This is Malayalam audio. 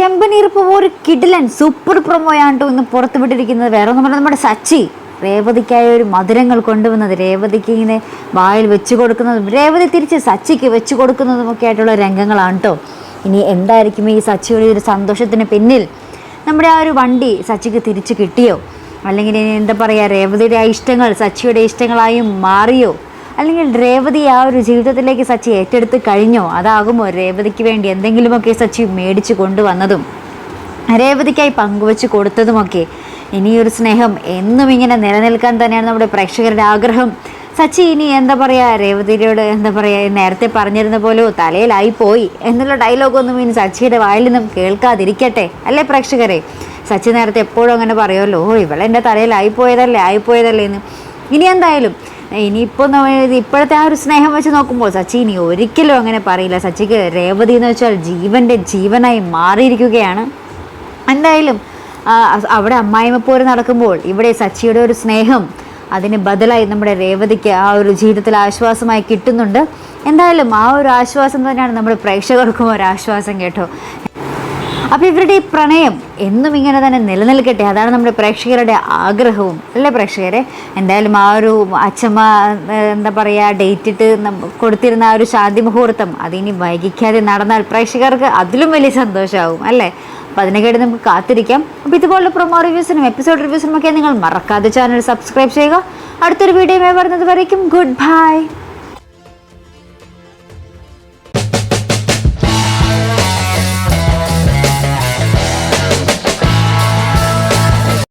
ചെമ്പനീർപ്പ് ഒരു കിടിലൻ സൂപ്പർ പ്രൊമോയാണ്ടോ ഇന്ന് പുറത്തുവിട്ടിരിക്കുന്നത് വേറെ ഒന്നും പറഞ്ഞാൽ നമ്മുടെ സച്ചി. രേവതിക്കായ ഒരു മധുരങ്ങൾ കൊണ്ടുവന്നത് രേവതിക്ക് ഇങ്ങനെ വായിൽ വെച്ച് കൊടുക്കുന്നതും രേവതി തിരിച്ച് സച്ചിക്ക് വെച്ച് കൊടുക്കുന്നതും ഒക്കെ ആയിട്ടുള്ള രംഗങ്ങളാണ് കേട്ടോ ഇനി എന്തായിരിക്കും ഈ സച്ചിയുടെ ഒരു സന്തോഷത്തിന് പിന്നിൽ? നമ്മുടെ ആ ഒരു വണ്ടി സച്ചിക്ക് തിരിച്ച് കിട്ടിയോ? അല്ലെങ്കിൽ ഇനി എന്താ പറയുക രേവതിയുടെ ആ ഇഷ്ടങ്ങൾ സച്ചിയുടെ ഇഷ്ടങ്ങളായും മാറിയോ? അല്ലെങ്കിൽ രേവതി ആ ഒരു ജീവിതത്തിലേക്ക് സച്ചി ഏറ്റെടുത്ത് കഴിഞ്ഞോ? അതാകുമോ രേവതിക്ക് വേണ്ടി എന്തെങ്കിലുമൊക്കെ സച്ചി മേടിച്ചു കൊണ്ടുവന്നതും രേവതിക്കായി പങ്കുവെച്ച് കൊടുത്തതുമൊക്കെ. ഇനിയൊരു സ്നേഹം എന്നും ഇങ്ങനെ നിലനിൽക്കാൻ തന്നെയാണ് നമ്മുടെ പ്രേക്ഷകരുടെ ആഗ്രഹം. സച്ചി ഇനി എന്താ പറയുക രേവതിയോട് എന്താ പറയുക നേരത്തെ പറഞ്ഞിരുന്ന പോലെ "ഓ, തലയിലായി പോയി എന്നുള്ള ഡയലോഗൊന്നും ഇനി സച്ചിയുടെ വായിൽ നിന്നും കേൾക്കാതിരിക്കട്ടെ അല്ലേ പ്രേക്ഷകരെ? സച്ചി നേരത്തെ എപ്പോഴും അങ്ങനെ പറയുമല്ലോ ഓ ഇവളെന്റെ തലയിലായി പോയതല്ലേ ആയിപ്പോയതല്ലേ എന്ന്. ഇനി എന്തായാലും ഇനിയിപ്പോൾ ഇപ്പോഴത്തെ ആ ഒരു സ്നേഹം വെച്ച് നോക്കുമ്പോൾ സച്ചി ഇനി ഒരിക്കലും അങ്ങനെ പറയില്ല. സച്ചിക്ക് രേവതി എന്ന് വെച്ചാൽ ജീവന്റെ ജീവനായി മാറിയിരിക്കുകയാണ്. എന്തായാലും അവിടെ അ- അവിടെ അമ്മായിമ്മപ്പോര് നടക്കുമ്പോൾ ഇവിടെ സച്ചിയുടെ ഒരു സ്നേഹം അതിന് ബദലായി നമ്മുടെ രേവതിക്ക് ആ ഒരു ജീവിതത്തിൽ ആശ്വാസമായി കിട്ടുന്നുണ്ട്. എന്തായാലും ആ ഒരു ആശ്വാസം തന്നെയാണ് നമ്മുടെ പ്രേക്ഷകർക്കും ഒരു ആശ്വാസം കേട്ടോ. അപ്പോൾ ഇവരുടെ ഈ പ്രണയം എന്നും ഇങ്ങനെ തന്നെ നിലനിൽക്കട്ടെ? അതാണ് നമ്മുടെ പ്രേക്ഷകരുടെ ആഗ്രഹവും. അല്ലേ പ്രേക്ഷകരെ? എന്തായാലും ആ ഒരു അച്ഛമ്മ എന്താ പറയുക ഡേറ്റ് ഇട്ട് കൊടുത്തിരുന്ന ആ ഒരു ശാന്തി മുഹൂർത്തം അതിനി വൈകിക്കാതെ നടന്നാൽ പ്രേക്ഷകർക്ക് അതിലും വലിയ സന്തോഷമാവും. അല്ലേ? അപ്പോൾ അതിനെക്കേട്ട് നമുക്ക് കാത്തിരിക്കാം. അപ്പോൾ ഇതുപോലുള്ള പ്രൊമോ റിവ്യൂസിനും എപ്പിസോഡ് റിവ്യൂസിനും ഒക്കെ നിങ്ങൾ മറക്കാതെ ചാനൽ സബ്സ്ക്രൈബ് ചെയ്യുക. അടുത്തൊരു വീഡിയോ വരുന്നത് വരയ്ക്കും. Good bye